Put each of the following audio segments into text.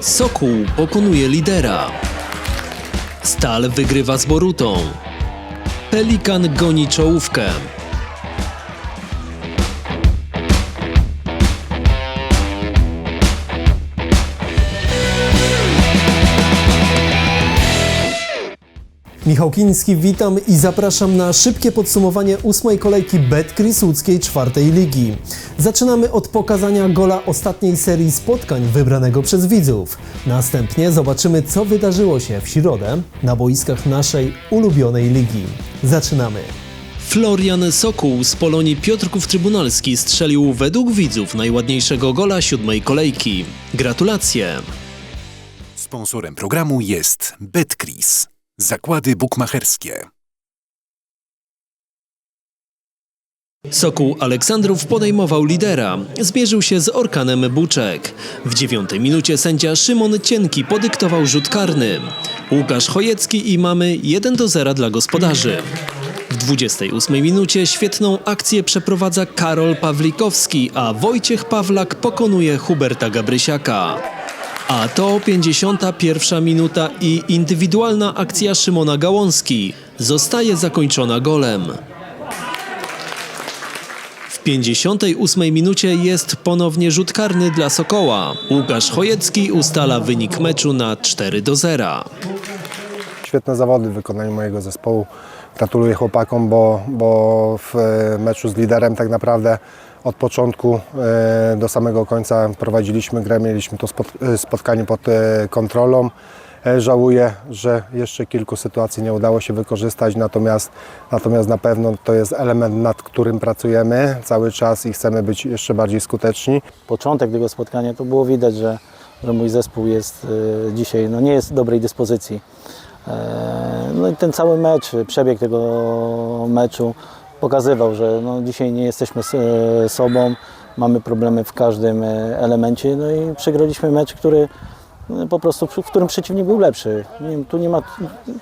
Sokół pokonuje lidera. Stal wygrywa z Borutą. Pelikan goni czołówkę. Michał Kiński, witam i zapraszam na szybkie podsumowanie ósmej kolejki Betcris łódzkiej czwartej ligi. Zaczynamy od pokazania gola ostatniej serii spotkań wybranego przez widzów. Następnie zobaczymy, co wydarzyło się w środę na boiskach naszej ulubionej ligi. Zaczynamy. Florian Sokół z Polonii Piotrków Trybunalski strzelił według widzów najładniejszego gola siódmej kolejki. Gratulacje! Sponsorem programu jest Betcris. Zakłady bukmacherskie. Sokół Aleksandrów podejmował lidera. Zmierzył się z Orkanem Buczek. W dziewiątej minucie sędzia Szymon Cienki podyktował rzut karny. Łukasz Chojecki i mamy 1 do 0 dla gospodarzy. W 28 minucie świetną akcję przeprowadza Karol Pawlikowski, a Wojciech Pawlak pokonuje Huberta Gabrysiaka. A to 51 minuta i indywidualna akcja Szymona Gałązki zostaje zakończona golem. W 58 minucie jest ponownie rzut karny dla Sokoła. Łukasz Chojecki ustala wynik meczu na 4 do 0. Świetne zawody w wykonaniu mojego zespołu. Gratuluję chłopakom, bo, bo w e, meczu z liderem tak naprawdę od początku e, do samego końca prowadziliśmy grę, mieliśmy to e, spotkanie pod e, kontrolą. Żałuję, że jeszcze kilku sytuacji nie udało się wykorzystać, natomiast, natomiast na pewno to jest element, nad którym pracujemy cały czas i chcemy być jeszcze bardziej skuteczni. początek tego spotkania, to było widać, że, że mój zespół jest dzisiaj, no nie jest w dobrej dyspozycji. No i ten cały mecz, przebieg tego meczu pokazywał, że no dzisiaj nie jesteśmy e, sobą, mamy problemy w każdym e, elemencie, no i przegraliśmy mecz, który po prostu, w którym przeciwnik był lepszy. Nie, tu, nie ma,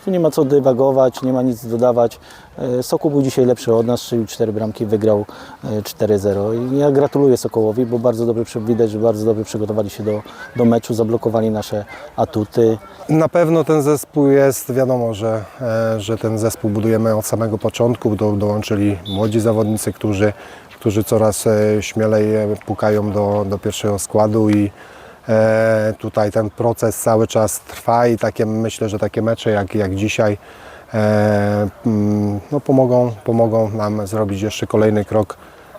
tu nie ma co dywagować, nie ma nic dodawać. E, Sokół był dzisiaj lepszy od nas, strzelił 4 bramki, wygrał e, 4-0. I ja gratuluję Sokołowi, bo bardzo dobrze przy- widać, że bardzo dobrze przygotowali się do, do meczu, zablokowali nasze atuty. Na pewno ten zespół jest, wiadomo, że, e, że ten zespół budujemy od samego początku. Do, dołączyli młodzi zawodnicy, którzy, którzy coraz e, śmielej e, pukają do, do pierwszego składu i e, tutaj ten proces cały czas trwa i takie, myślę, że takie mecze jak, jak dzisiaj e, mm, no pomogą, pomogą nam zrobić jeszcze kolejny krok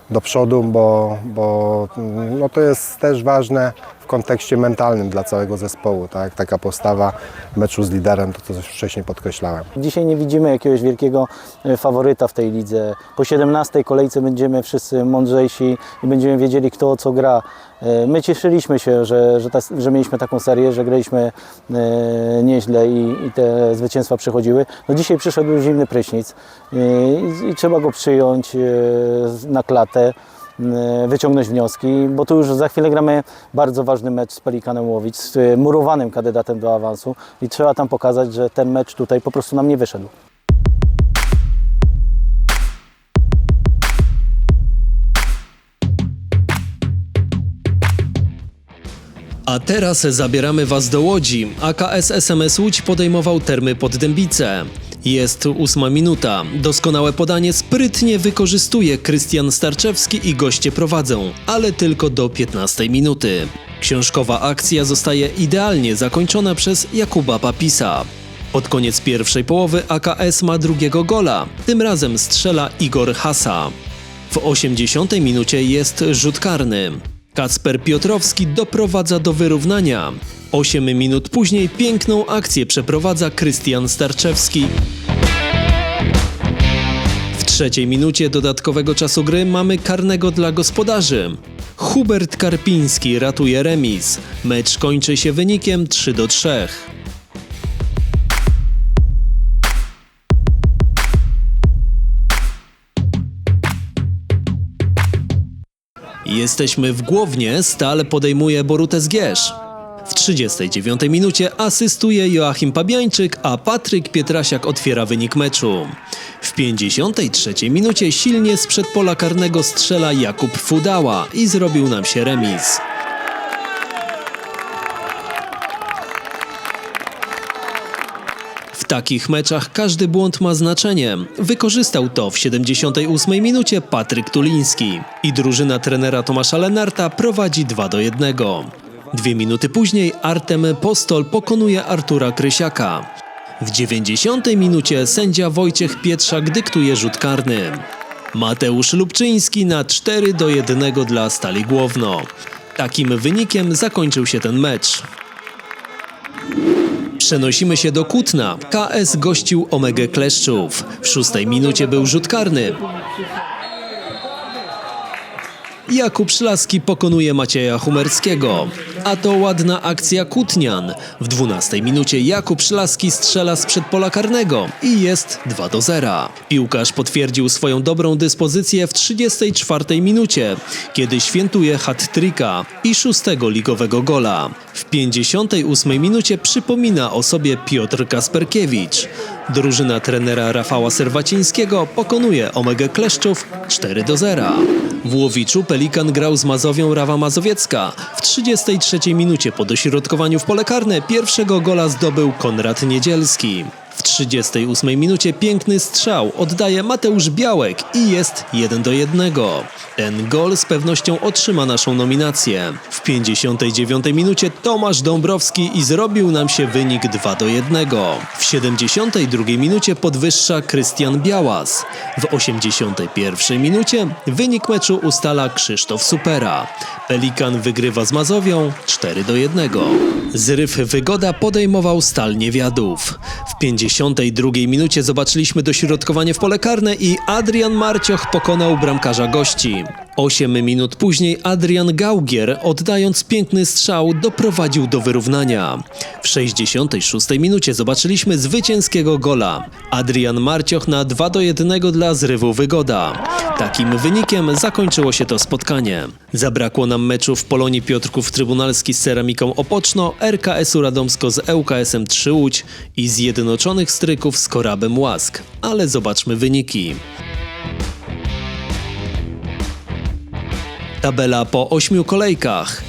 do przodu, bo, bo mm, no to jest też ważne w kontekście mentalnym dla całego zespołu. Tak? Taka postawa meczu z liderem, to co wcześniej podkreślałem. Dzisiaj nie widzimy jakiegoś wielkiego e, faworyta w tej lidze. Po 17 kolejce będziemy wszyscy mądrzejsi i będziemy wiedzieli, kto o co gra. E, My cieszyliśmy się, że, że, ta, że mieliśmy taką serię, że graliśmy e, nieźle i, i te zwycięstwa przychodziły. No dzisiaj przyszedł zimny prysznic i, i trzeba go przyjąć na klatę wyciągnąć wnioski, bo tu już za chwilę gramy bardzo ważny mecz z Pelikanem Łowicz, z e, murowanym kandydatem do awansu i trzeba tam pokazać, że ten mecz tutaj po prostu nam nie wyszedł. A teraz zabieramy Was do Łodzi. AKS SMS Łódź podejmował termy pod Dębice. Jest ósma minuta. Doskonałe podanie sprytnie wykorzystuje Krystian Starczewski i goście prowadzą, ale tylko do 15 minuty. Książkowa akcja zostaje idealnie zakończona przez Jakuba Papisa. Pod koniec pierwszej połowy AKS ma drugiego gola. Tym razem strzela Igor Hasa. W 80 minucie jest rzut karny. Kacper Piotrowski doprowadza do wyrównania. 8 minut później piękną akcję przeprowadza Krystian Starczewski. W trzeciej minucie dodatkowego czasu gry mamy karnego dla gospodarzy. Hubert Karpiński ratuje remis. Mecz kończy się wynikiem 3 do 3. Jesteśmy w Głownie, Stal podejmuje Borutę Zgierz. W 39 minucie asystuje Joachim Pabiańczyk, a Patryk Pietrasiak otwiera wynik meczu. W 53 minucie silnie sprzed pola karnego strzela Jakub Fudała i zrobił nam się remis. W takich meczach każdy błąd ma znaczenie. Wykorzystał to w 78 minucie Patryk Tuliński i drużyna trenera Tomasza Lenarta prowadzi 2 do 1. Dwie minuty później Artem Postol pokonuje Artura Krysiaka. W 90 minucie sędzia Wojciech Pietrzak dyktuje rzut karny. Mateusz Lubczyński na 4 do 1 dla Stali Głowno. Takim wynikiem zakończył się ten mecz. Przenosimy się do Kutna. KS gościł Omegę Kleszczów. W szóstej minucie był rzut karny. Jakub Szlaski pokonuje Macieja Humerskiego. A to ładna akcja Kutnian. W 12 minucie Jakub Szlaski strzela z przedpola karnego i jest 2 do 0. Piłkarz potwierdził swoją dobrą dyspozycję w 34 minucie, kiedy świętuje hat-tricka i szóstego ligowego gola. W 58 minucie przypomina o sobie Piotr Kasperkiewicz. Drużyna trenera Rafała Serwacińskiego pokonuje Omegę Kleszczów 4 do 0. W Łowiczu Pelikan grał z Mazowią Rawa Mazowiecka. W 33 minucie po dośrodkowaniu w pole karne pierwszego gola zdobył Konrad Niedzielski. W 38 minucie piękny strzał oddaje Mateusz Białek i jest 1 do 1. Ten gol z pewnością otrzyma naszą nominację. W 59 minucie Tomasz Dąbrowski i zrobił nam się wynik 2 do 1. W 72 minucie podwyższa Krystian Białas. W 81 minucie wynik meczu ustala Krzysztof Supera. Pelikan wygrywa z Mazowią 4 do 1. Zryw Wygoda podejmował Stal Niewiadów. W 52 minucie zobaczyliśmy dośrodkowanie w pole karne i Adrian Marcioch pokonał bramkarza gości. 8 minut później Adrian Gaugier, oddając piękny strzał, doprowadził do wyrównania. W 66 minucie zobaczyliśmy zwycięskiego gola. Adrian Marcioch na 2 do 1 dla zrywu Wygoda. Takim wynikiem zakończyło się to spotkanie. Zabrakło nam meczu w Polonii Piotrków Trybunalski z Ceramiką Opoczno, RKS-u Radomsko z ŁKS-em 3 Łódź i Zjednoczonych Stryków z Korabem Łask. Ale zobaczmy wyniki. Tabela po ośmiu kolejkach.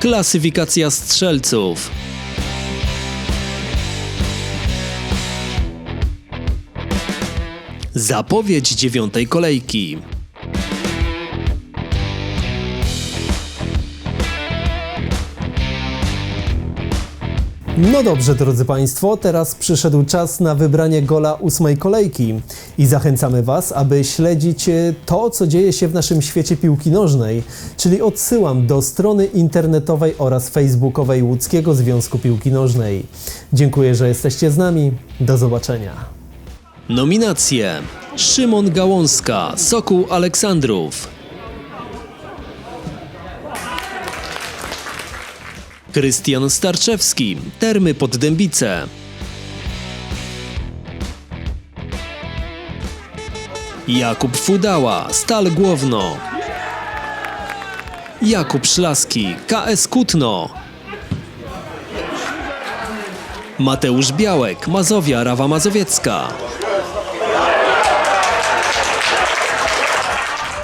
Klasyfikacja strzelców. Zapowiedź dziewiątej kolejki. No dobrze, drodzy Państwo, teraz przyszedł czas na wybranie gola ósmej kolejki i zachęcamy Was, aby śledzić e, to, co dzieje się w naszym świecie piłki nożnej, czyli odsyłam do strony internetowej oraz facebookowej Łódzkiego Związku Piłki Nożnej. Dziękuję, że jesteście z nami. Do zobaczenia. Nominacje: Szymon Gałązka, Sokół Aleksandrów. Krystian Starczewski, Termy Poddębice. Jakub Fudała, Stal Głowno. Jakub Szlaski, KS Kutno. Mateusz Białek, Mazowia, Rawa Mazowiecka.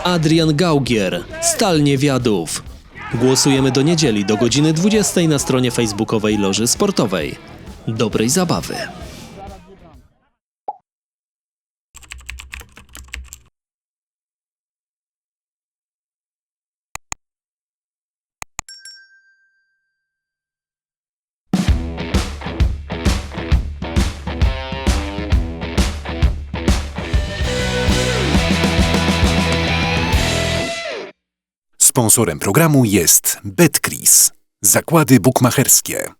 Adrian Gaugier, Stal Niewiadów. Głosujemy do niedzieli do godziny 20 na stronie facebookowej Loży Sportowej. Dobrej zabawy. Sponsorem programu jest Betcris. Zakłady bukmacherskie.